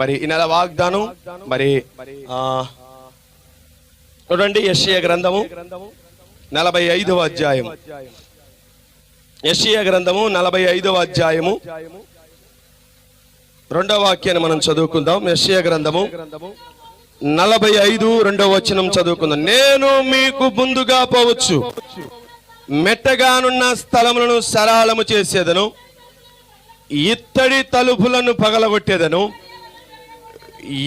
మరి ఈ నెల వాగ్దానం మరి చూడండి యెషయా గ్రంథము నలభై ఐదవ అధ్యాయం. యెషయా గ్రంథము నలభై ఐదవ అధ్యాయము. రెండవ వాక్యాన్ని మనం చదువుకుందాం. యెషయా గ్రంథము నలభై ఐదు రెండవ వచనం చదువుకుందాం. నేను మీకు ముందుగా పోవచ్చు. మెట్టగానున్న స్థలములను సరాళము చేసేదను. ఇత్తడి తలుపులను పగలగొట్టేదను.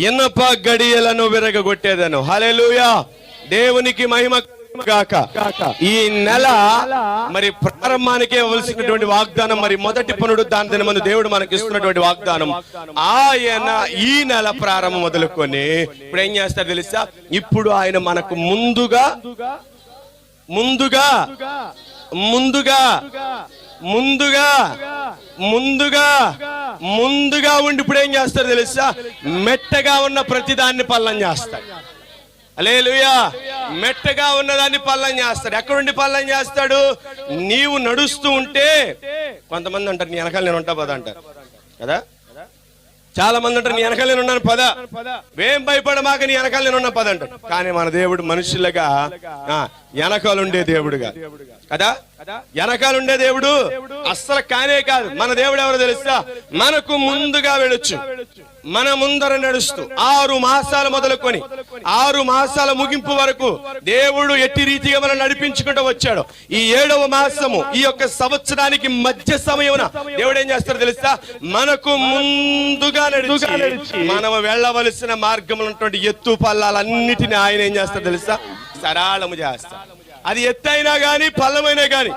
ఇనప గడియలను విరగగొట్టేదను. హలెలుయా దేవునికి మహిమ గాక. ఈ నెల మరి ప్రారంభానికి ఇవ్వవలసినటువంటి వాగ్దానం మరి మొదటి పునుడు దాని దినమందు దేవుడు మనకి ఇస్తున్నటువంటి వాగ్దానం. ఆయన ఈ నెల ప్రారంభం మొదలుకొని ఇప్పుడు ఏం చేస్తారు తెలుసా? ఇప్పుడు ఆయన మనకు ముందుగా ముందుగా ముందుగా ముందుగా ముందుగా ముందుగా ఉండి ఇప్పుడు ఏం చేస్తారు తెలుసా? మెట్టగా ఉన్న ప్రతిదాన్ని పల్లం చేస్తాడు అలేలుయా మెట్టగా ఉన్నదాన్ని పల్లం చేస్తాడు ఎక్కడుండి పల్లం చేస్తాడు? నీవు నడుస్తూ ఉంటే కొంతమంది అంటారు నీ వెనకాల నేను ఉంటా పద అంటారు. కదా? చాలా మంది అంటారు నీ వెనకాల నేను ఉన్నాను పద. వేం భయపడమాక నీ వెనకాల నేను ఉన్నా పద. అంటారు కానీ మన దేవుడు మనుషులుగా వెనకాలుండే దేవుడుగా. కదా? వెనకాలుండే దేవుడు అస్సలు కానే కాదు. మన దేవుడు ఎవరో తెలుసా? మనకు ముందుగా వెళ్ళొచ్చు. మన ముందర నడుస్తూ ఆరు మాసాలు మొదలుకొని ఆరు మాసాల ముగింపు వరకు దేవుడు ఎట్టి రీతిగా మనం నడిపించుకుంటూ వచ్చాడు. ఈ ఏడవ మాసము ఈ యొక్క సంవత్సరానికి మధ్య సమయమున దేవుడు ఏం చేస్తాడో తెలుసా? మనకు ముందుగా నడిచి మనం వెళ్ళవలసిన మార్గంలో ఉన్నటువంటి ఎత్తు పల్లాలన్నిటిని ఆయన ఏం చేస్తాడో తెలుసా? సరళము చేస్తాడు. అది ఎత్తైనా గాని పల్లమైనా గాని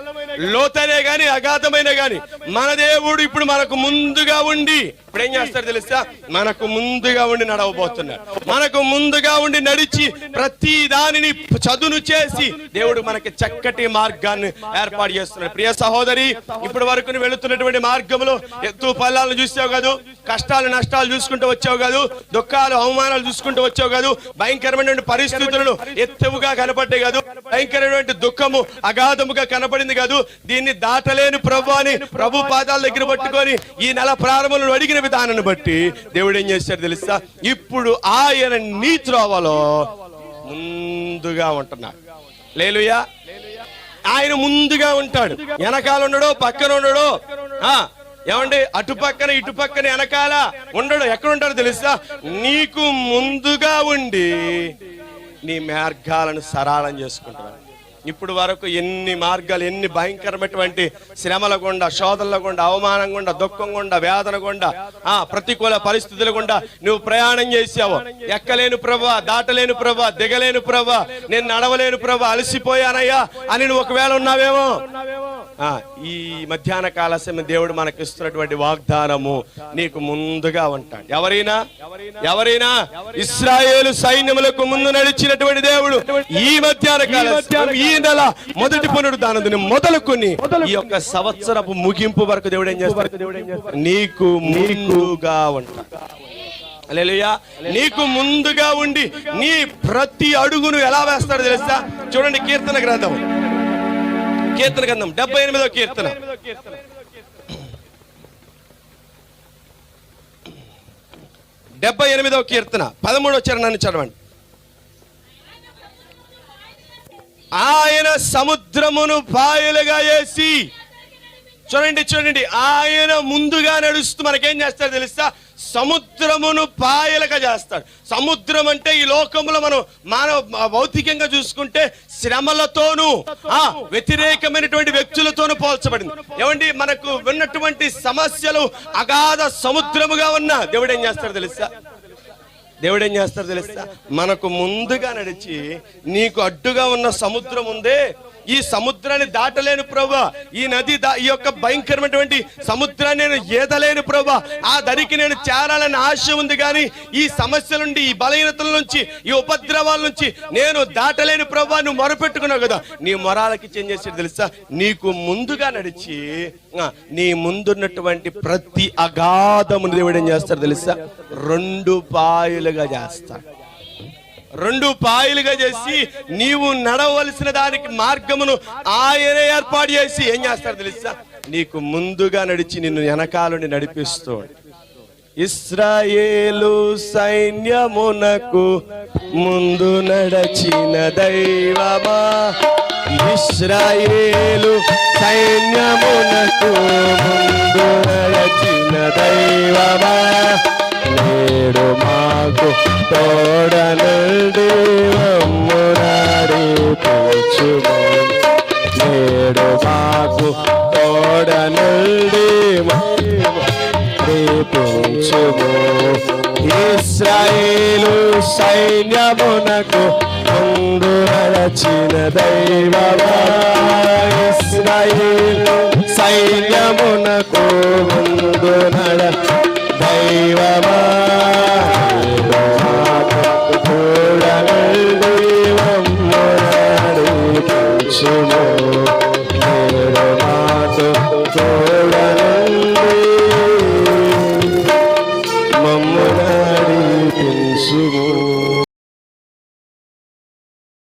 లోతనే గాని అగాధమైన గాని. మన దేవుడు ఇప్పుడు మనకు ముందుగా ఉండి ఇప్పుడు ఏం చేస్తారు తెలుసా? మనకు ముందుగా ఉండి నడవబోతున్నాడు. మనకు ముందుగా ఉండి నడిచి ప్రతి దానిని చదును చేసి దేవుడు మనకి చక్కటి మార్గాన్ని ఏర్పాటు చేస్తున్నాడు. ప్రియ సహోదరి ఇప్పటి వరకు వెళుతున్నటువంటి మార్గంలో ఎత్తు పల్లాలను చూసావు కాదు కష్టాలు నష్టాలు చూసుకుంటూ వచ్చావు కాదు దుఃఖాలు అవమానాలు చూసుకుంటూ వచ్చావు కాదు భయంకరమైనటువంటి పరిస్థితులను ఎత్తువుగా కనపడ్డాయి కాదు భయంకరమైనటువంటి దుఃఖము అగాధముగా కనపడింది కాదు దీన్ని దాటలేని ప్రభు అని ప్రభు పాదాల దగ్గర పట్టుకొని ఈ నెల ప్రారంభంలో అడిగిన విధానాన్ని బట్టి దేవుడు ఏం చేశాడు తెలుసా? ఇప్పుడు ఆయన నీ త్రోవలో ముందుగా ఉంటున్నాడు. లేలుయా? ఆయన ముందుగా ఉంటాడు. వెనకాల ఉండడు పక్కన ఉండడు ఆ ఏమండి? అటు పక్కన ఇటు పక్కన వెనకాల ఉండడు. ఎక్కడ ఉంటాడో తెలుసా? నీకు ముందుగా ఉండి నీ మార్గాలను సరళం చేసుకుంటున్నాడు. ఇప్పుడు వరకు ఎన్ని మార్గాలు ఎన్ని భయంకరమైనటువంటి శ్రమల గుండా శోధనల గుండా అవమానం గుండా దుఃఖం గుండా వేదన గుండా ఆ ప్రతికూల పరిస్థితుల గుండా నువ్వు ప్రయాణం చేసావు ఎక్కలేను ప్రభా దాటలేను ప్రభా దిగలేను ప్రభా నేను నడవలేను ప్రభా అలసిపోయానయ్యా అని నువ్వు ఒకవేళ ఉన్నావేమో? ఈ మధ్యాహ్న కాల సమయం దేవుడు మనకి ఇస్తున్నటువంటి వాగ్దానము నీకు ముందుగా ఉంటాడు. ఎవరైనా? ఎవరైనా? ఇస్రాయేలు సైన్యములకు ముందు నడిచినటువంటి దేవుడు ఈ మధ్యాహ్న కాల సమయం, ఈ నెల మొదటి పునరుద్ధానం మొదలుకొని ఈ యొక్క సంవత్సరపు ముగింపు వరకు దేవుడు ఏం చేస్తాడు? నీకు ముందుగా ఉంటాడు. హల్లెలూయా. నీకు ముందుగా ఉండి నీ ప్రతి అడుగును ఎలా వేస్తాడో తెలుసా? చూడండి కీర్తన గ్రంథం కీర్తన గ్రంథం. డెబ్బై ఎనిమిదో కీర్తన. డెబ్బై ఎనిమిదో కీర్తన. పదమూడో చరణాన్ని చదవండి. ఆయన సముద్రమును పాయలుగా వేసి చూడండి చూడండి. ఆయన ముందుగా నడుస్తూ మనకేం చేస్తాడు తెలుసా? సముద్రమును పాయలుగా చేస్తాడు. సముద్రం అంటే ఈ లోకంలో మనం మానవ భౌతికంగా చూసుకుంటే శ్రమలతోనూ ఆ వ్యతిరేకమైనటువంటి వ్యక్తులతోనూ పోల్చబడింది. ఏమండి మనకు ఉన్నటువంటి సమస్యలు అగాధ సముద్రముగా ఉన్న దేవుడు ఏం చేస్తాడు తెలుసా? దేవుడు ఏం చేస్తాడు తెలుసా? మనకు ముందుగా నడిచి నీకు అడ్డుగా ఉన్న సముద్రం ఉందే ఈ సముద్రాన్ని దాటలేను ప్రభా ఈ నది ఈ యొక్క భయంకరమైనటువంటి సముద్రాన్ని నేను ఈదలేను ప్రభా ఆ దరికి నేను చేరాలని ఆశ ఉంది కానీ ఈ సమస్యల నుండి ఈ బలహీనతల నుంచి ఈ ఉపద్రవాల నుంచి నేను దాటలేను ప్రభా నువ్వు మొరపెట్టుకున్నావు కదా. నీ మొరాలకి చేంజ్ చేసేది తెలుసా? నీకు ముందుగా నడిచి నీ ముందున్నటువంటి ప్రతి అగాధమును దేవుడు ఏం చేస్తాడు తెలుసా? రెండు పాయలుగా చేస్తాడు. రెండు పాయలుగా చేసి నీవు నడవలసిన దానికి మార్గమును ఆయనే ఏర్పాటు చేసి ఏం చేస్తారు తెలుసా? నీకు ముందుగా నడిచి నిన్ను వెనకాలని నడిపిస్తూ ఇస్రాయేలు సైన్యమునకు ముందు నడచిన దైవమా? ఇస్రాయేలు సైన్యమునకు ముందు నడచిన దైవమా? నేడు మాకు తోడనుడి తోడనుండి మమ్మునాడిపించుము నేడు మాకు తోడనుడి దీపించుము ఇస్రాయేలు సైన్యమునకు ముందు నడచిన దైవమా? ఇస్రాయేలు సైన్యమునకు ముందు నడ దైవమా? no